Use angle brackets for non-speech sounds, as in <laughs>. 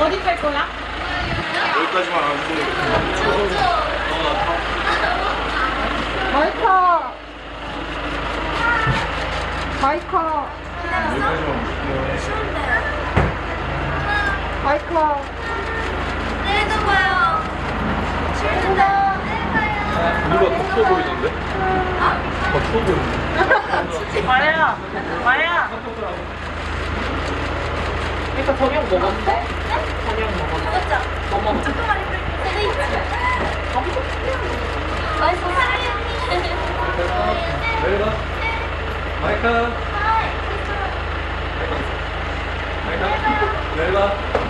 어디 탈 거야? 여기까지만 안 주세요. 마이카. 마이카. 여기까지만 주세요. 마이카. 내일도 봐요. 출근다. 내일 봐요. 누가 더 추워 보이던데? 더 추워 보이는데? <laughs> 마야. 그 러니까 저녁 먹었어? 저녁 먹었어? 먹었죠? 뭐 먹었어? 조금만 때. 맛있어. 마이카. 마이카. 대박.